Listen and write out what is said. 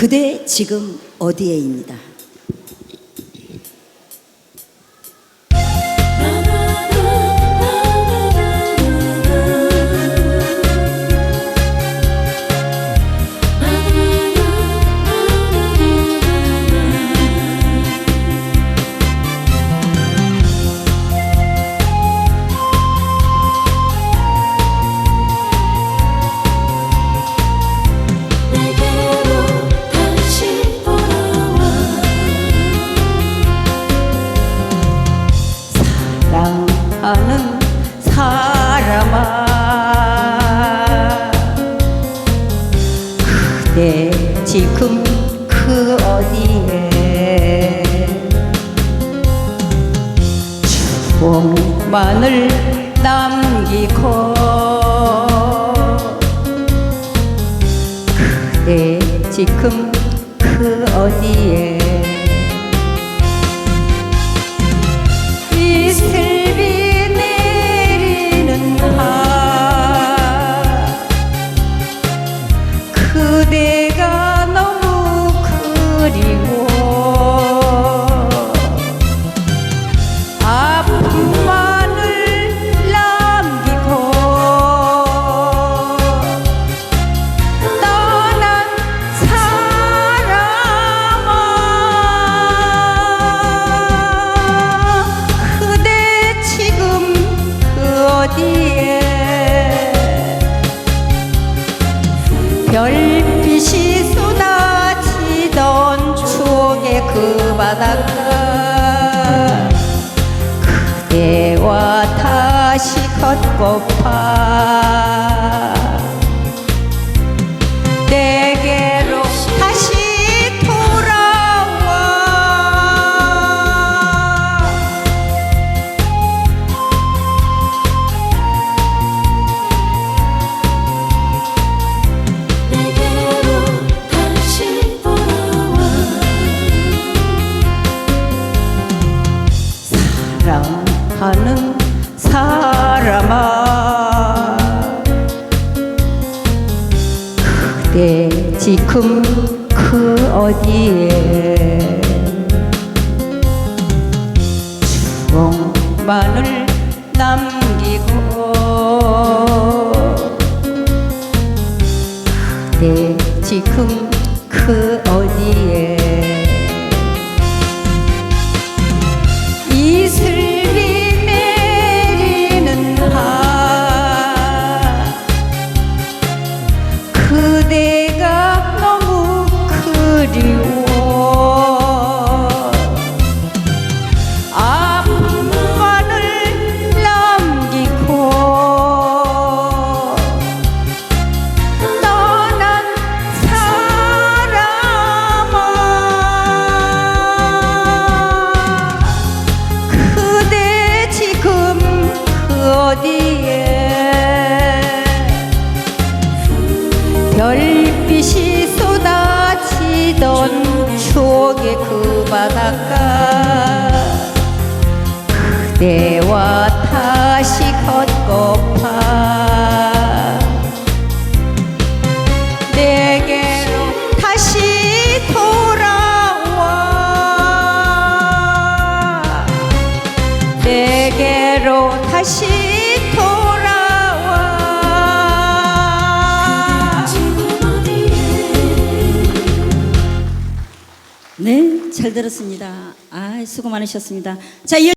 그대 지금 어디에입니다. 사람아. 그대 지금 그 어디에? 추억만을 남기고 그대 지금 그 어디에 그 바닷가. 그대와 다시 걷고파 그대 지금 그 어디에? 추억만을 남기고 그대 지금 그리워 아픔만을 남기고 떠난 사람아. 그대 지금 그 어디에? 별빛이 쏟 아지던 추억의 그 바닷가. 그대와 다시 걷고파. 내게로 다시 돌아와. 내게로 다시 잘 들었습니다. 아, 수고 많으셨습니다. 자, 이